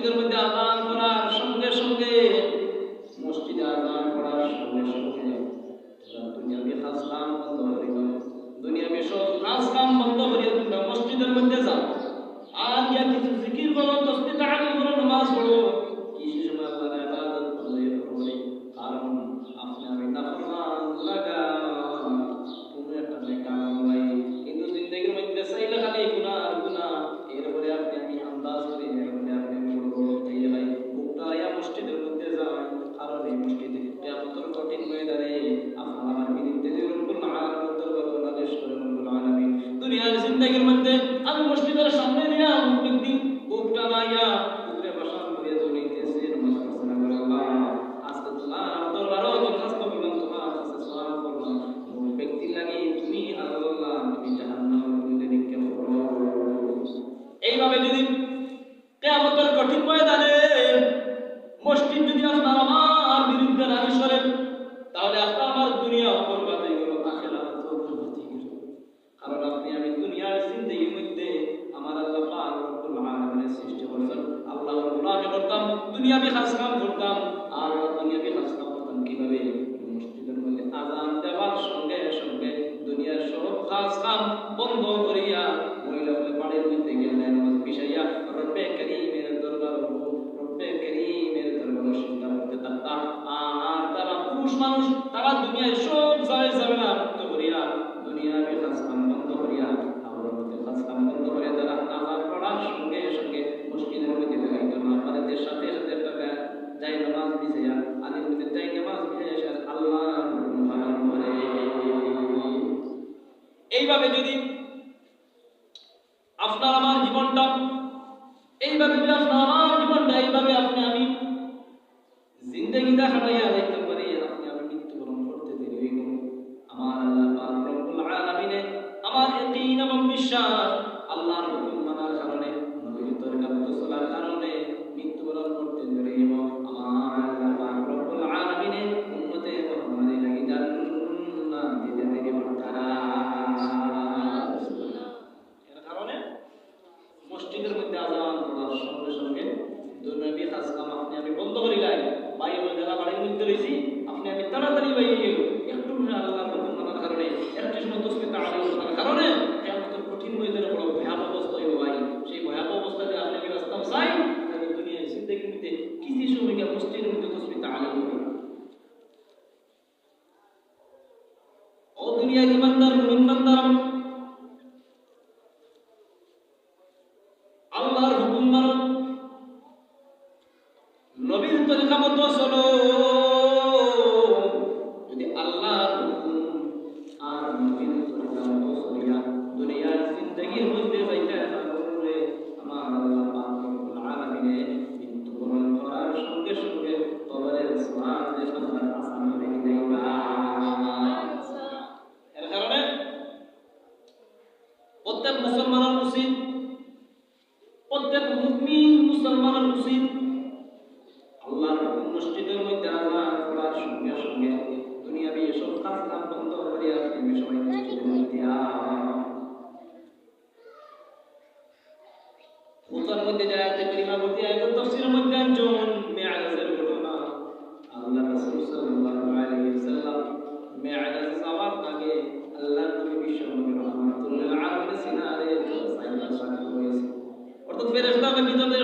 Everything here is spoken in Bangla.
মসজিদের মধ্যে আদান করার সঙ্গে সঙ্গে মসজিদে আদান করার সঙ্গে সঙ্গে দুনিয়াবি কাজ কাম বন্ধ করে দুনিয়াবি সব কাজ কাম বন্ধ করে তোমরা মসজিদের মধ্যে যাও। আর কিছু জিকির করো তসবি তাহলিল করো, নামাজ পড়ো। সামনে দুনিয়াবি কাজ কাম করতাম, আর দুনিয়াবি কাজ কাম করতাম কীভাবে? মসজিদের মধ্যে আজান দেওয়ার সঙ্গে সঙ্গে দুনিয়ার সব কাম বন্ধ করিয়া মহিলা বাড়ির মধ্যে রব্বে করিমের দরবার রব্বে করিমের দরবার করতে থাকতাম আর তারা পুরুষ মানুষ, তারা দুনিয়ায় সব জায়গায় যাবে না করিয়া দুনিয়াবি কাজ কাম বন্ধ এইভাবে যদি আপনার আমার জীবনটা, এইভাবে যদি আপনার আমার জীবনটা, এইভাবে আপনি আমি জিন্দগিটা দেখতে পারি আপনি আমি মৃত্যুবরণ করতে দেরি আমার আল্লাহ আমার এবং বিশ্বাস আল্লাহর মসজিদের মধ্যে তসবি তাড়াতাড়ি করি। ও দুনিয়ার ইমানদার মুমিন আল্লাহর হুকুম মানো। নবীর তরিকা মতো চলো। উচিত আল্লাহর হুকুম মসজিদের মধ্যে আজান পড়ার সঙ্গে সঙ্গে দুনিয়াবি এসব কাজ কাম বন্ধ করিয়া তুমি সবাই মসজিদের মধ্যে আও। মধ্যে যায় করিমা বলতে আয় তাফসীরের মধ্যে একজন মেয়ারাজের ঘটনা। আল্লাহ রাসূল সাল্লাল্লাহু আলাইহি ওয়াসাল্লাম মেয়ারাজ যাওয়ার আগে আল্লাহর নবী বিশ্ব নবী রহমাতুল্লাহ আলাইহি সিনারে সাইয়্যিদ সাকিব হয়েছে। অর্থাৎ ফেরেশতাকে ভিতরে